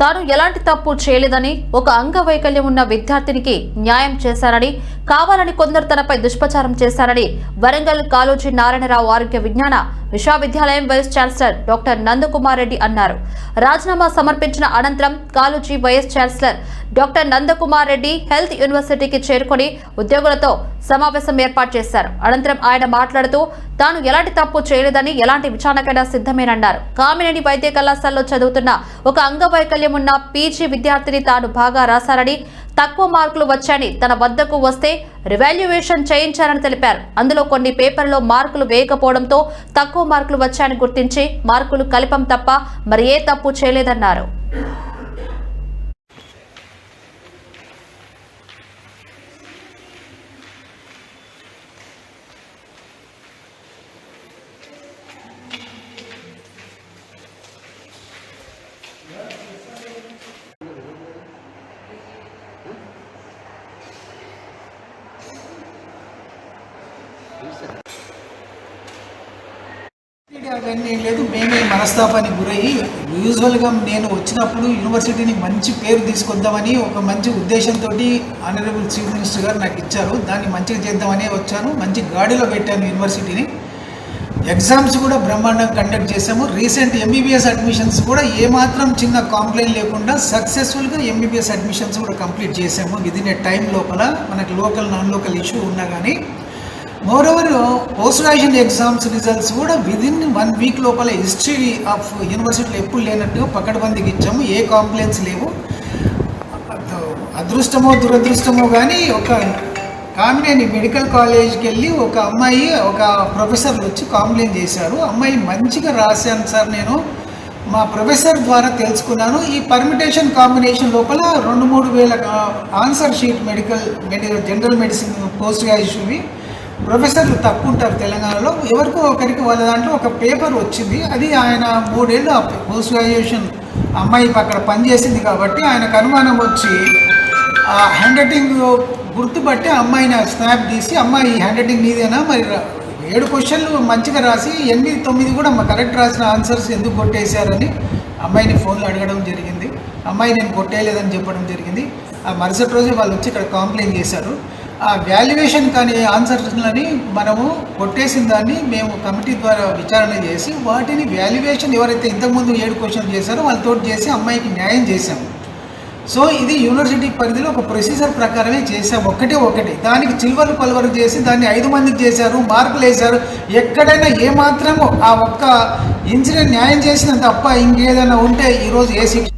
తాను ఎలాంటి తప్పు చేయలేదని ఒక అంగవైకల్యం ఉన్న విద్యార్థినికి న్యాయం చేశారని కావాలని కొందరు తనపై దుష్ప్రచారం చేశారని వరంగల్ కాలోజీ నారాయణరావు ఆరోగ్య విజ్ఞాన విశ్వవిద్యాలయం vice chancellor doctor Nandakumar Reddy అన్నారు. రాజీనామా సమర్పించిన అనంతరం Kaloji vice chancellor doctor Nandakumar Reddy health యూనివర్సిటీకి చేరుకొని ఉద్యోగులతో సమావేశం ఏర్పాటు చేశారు. అనంతరం ఆయన మాట్లాడుతూ తాను ఎలాంటి తప్పు చేయలేదని ఎలాంటి విచారణకైనా సిద్ధమేనన్నారు. కామినేని వైద్య కళాశాలలో చదువుతున్న ఒక అంగవైకల్యం ఉన్న పీజీ విద్యార్థిని తాను బాగా రాశారని తక్కువ మార్కులు వచ్చాయని తన వద్దకు వస్తే రివాల్యుయేషన్ చేయించారని తెలిపారు. అందులో కొన్ని పేపర్లో మార్కులు వేయకపోవడంతో తక్కువ మార్కులు వచ్చాయని గుర్తించి మార్కులు కలిపం తప్ప మరి ఏ తప్పు చేయలేదన్నారు. అవన్నీ ఏం లేదు. మేమే మనస్తాపానికి గురయ్యి యూజువల్గా నేను వచ్చినప్పుడు యూనివర్సిటీని మంచి పేరు తీసుకొద్దామని ఒక మంచి ఉద్దేశంతో ఆనరబుల్ చీఫ్ మినిస్టర్ గారు నాకు ఇచ్చారు. దాన్ని మంచిగా చేద్దామనే వచ్చాను. మంచి గాడిలో పెట్టాను యూనివర్సిటీని ఎగ్జామ్స్ కూడా బ్రహ్మాండంగా కండక్ట్ చేశాము. రీసెంట్ ఎంబీబీఎస్ అడ్మిషన్స్ కూడా ఏమాత్రం చిన్న కాంప్లైంట్ లేకుండా సక్సెస్ఫుల్గా ఎంబీబీఎస్ అడ్మిషన్స్ కూడా కంప్లీట్ చేసాము విదిన్ ఏ టైం లోపల మనకు లోకల్ నాన్ లోకల్ ఇష్యూ ఉన్నా కానీ moreover post graduation exams results కూడా విదిన్ వన్ వీక్ లోపల హిస్టరీ ఆఫ్ యూనివర్సిటీలో ఎప్పుడు లేనట్టుగా పకడ్బందీకి ఇచ్చాము ఏ కాంప్లైంట్స్ లేవు. అదృష్టమో దురదృష్టమో కానీ ఒక కామినేని మెడికల్ కాలేజ్కి వెళ్ళి ఒక అమ్మాయి ఒక ప్రొఫెసర్ వచ్చి కాంప్లైంట్ చేశారు. అమ్మాయి మంచిగా రాశాను సార్ నేను. మా ప్రొఫెసర్ ద్వారా తెలుసుకున్నాను. ఈ పర్మిటేషన్ కాంబినేషన్ లోపల రెండు మూడు వేల answer sheet medical medical general medicine post గ్రాడ్యుయేషన్వి ప్రొఫెసర్లు తక్కువ ఉంటారు తెలంగాణలో. ఎవరికో ఒకరికి వాళ్ళ దాంట్లో ఒక పేపర్ వచ్చింది. అది ఆయన మూడేళ్ళు ఆ పోస్ట్ గ్రాడ్యుయేషన్ అమ్మాయి అక్కడ పనిచేసింది కాబట్టి ఆయనకు అనుమానం వచ్చి ఆ హ్యాండ్ రైటింగ్ గుర్తుపట్టి అమ్మాయిని స్నాప్ తీసి అమ్మాయి హ్యాండ్ రైటింగ్ నీదేనా? మరి ఏడు క్వశ్చన్లు మంచిగా రాసి ఎనిమిది తొమ్మిది కూడా కరెక్ట్ రాసిన ఆన్సర్స్ ఎందుకు కొట్టేశారని అమ్మాయిని ఫోన్లో అడగడం జరిగింది. అమ్మాయి నేను కొట్టేయలేదని చెప్పడం జరిగింది. ఆ మరుసటి రోజు వాళ్ళు వచ్చి ఇక్కడ కాంప్లైంట్ చేశారు. ఆ వాల్యుయేషన్ కానీ ఆన్సర్స్లని మనము కొట్టేసిన దాన్ని మేము కమిటీ ద్వారా విచారణ చేసి వాటిని వాల్యుయేషన్ ఎవరైతే ఇంతకుముందు ఏడు క్వశ్చన్లు చేశారో వాళ్ళతో చేసి అమ్మాయికి న్యాయం చేశాము సో ఇది యూనివర్సిటీ పరిధిలో ఒక ప్రొసీజర్ ప్రకారమే చేసాం ఒకటే ఒకటి. దానికి చిల్వలు పలువరు చేసి దాన్ని ఐదు మందికి చేశారు మార్కులు వేశారు. ఎక్కడైనా ఏమాత్రము ఆ ఒక్క ఇన్సిడెంట్ న్యాయం చేసిన తప్ప ఇంకేదైనా ఉంటే ఈరోజు ఏ శిక్ష